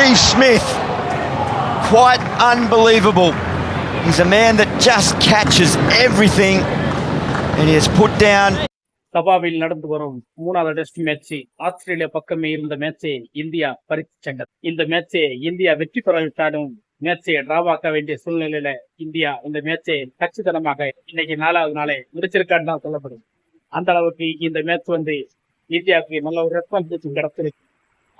Steve Smith, quite unbelievable. He's a man that just catches everything and he has put down சபாவில் நடந்து வரும் மூணாவது test match Australia பக்கமே இருந்த மேட்சை இந்தியா பறித்து சென்றது. இந்த மேட்சை இந்தியா வெற்றி பெறவிட்டாலும் மேட்சை டிராவாக்க வேண்டிய சூழ்நிலையில இந்தியா இந்த மேட்சை கச்சிதனமாக இன்னைக்கு நாலாவது நாளை முடிச்சிருக்கான்னு தான் சொல்லப்படும். அந்த அளவுக்கு இந்த மேட்ச் வந்து இந்தியாவுக்கு நல்ல ஒரு ரெஸ்பான்சிபிலிட்டி கிடைச்சிருக்கு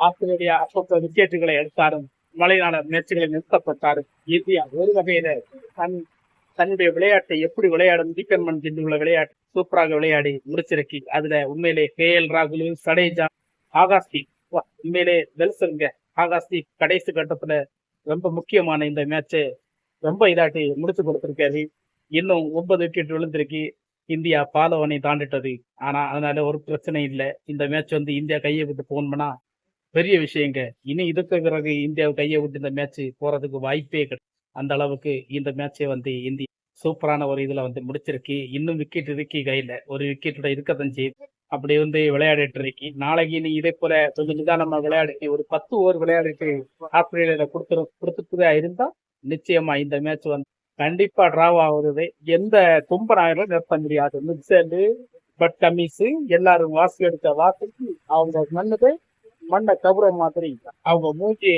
ஆஸ்திரேலியா அப்பப்போ விக்கெட்டுகளை எடுத்தாலும் மழைநாள மேட்சுகளை நிறுத்தப்பட்டாலும் இந்தியா ஒரு வகையில தன் தன்னுடைய விளையாட்டை எப்படி விளையாடும் தீபன்மன் மண் உள்ள விளையாட்டு சூப்பராக விளையாடி முடிச்சிருக்கு. அதுல உண்மையிலே கே எல் ராகுல் சடேஜா ஆகாஷ்தீப். உண்மையிலே வெல்சங்க ஆகாஷ்தீப் கடைசி கட்டத்துல ரொம்ப முக்கியமான இந்த மேட்சை ரொம்ப இதாட்டி முடிச்சு கொடுத்திருக்காரு. இன்னும் ஒன்பது விக்கெட் விழுந்திருக்கு இந்தியா பாலவனை தாண்டிட்டது. ஆனா அதனால ஒரு பிரச்சனை இல்லை. இந்த மேட்ச் வந்து இந்தியா கையை விட்டு போனோம்னா பெரிய விஷயங்க. இனி இதுக்கு பிறகு இந்தியாவை கையை விட்டு இந்த மேட்ச் போறதுக்கு வாய்ப்பே கிடையாது அந்த அளவுக்கு இந்த மேட்சை வந்து இந்தியா சூப்பரான ஒரு இதுல வந்து முடிச்சிருக்கு. இன்னும் விக்கெட் இருக்கு கையில ஒரு விக்கெட்டோட இருக்கத்தான் செய்யுது. அப்படி வந்து விளையாடிட்டு இருக்கு. நாளைக்கு நீ இதே போல கொஞ்சம் நிதானமா விளையாடிட்டு ஒரு பத்து ஓவர் விளையாடிட்டு ஆஸ்திரேலியால கொடுத்துரு கொடுத்துட்டுதா இருந்தா நிச்சயமா இந்த மேட்ச் வந்து கண்டிப்பா டிராவ் ஆகுறது. எந்த கும்பனாயிரம் நிறுத்த முடியாது. மிக்சர் பட் கமிஸ் எல்லாரும் வாசி எடுத்த வாசிக்கு அவங்க மண்ணுக்கு மண்ணை கபுர மாதிரி. அவங்க மூச்சு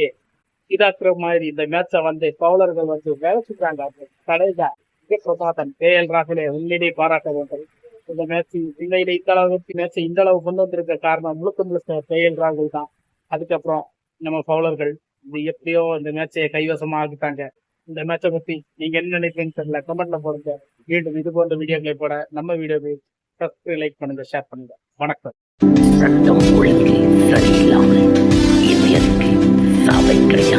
இதாக்குற மாதிரி இந்த மேட்சை வந்து பவுலர்கள் வந்து வேலை செஞ்சாங்க கடைதா பிரசாதன் கே. எல். ராகுலே உண்மையிலேயே பாராட்ட வேண்டும் இந்த மேட்ச் உண்மையிலே இந்த அளவுக்கு மேட்ச் இந்த அளவு கொண்டு வந்திருக்க காரணம் முழுக்க முழுக்க கே. எல். ராகுல் தான். அதுக்கப்புறம் நம்ம பவுலர்கள் இது எப்படியோ இந்த மேட்சை கைவசமா ஆகிட்டாங்க இந்த மேட்சை பத்தி நீங்க என்ன நினைப்பீங்கன்னு தெரியல. கமெண்ட்ல போடுங்க. மீண்டும் இது போன்ற வீடியோக்களை போட நம்ம வீடியோவை லைக் பண்ணுங்க ஷேர் பண்ணுங்க. வணக்கம். சட்டம் ஒழுங்கு சரியில்லாமல் சாவை கிடையாது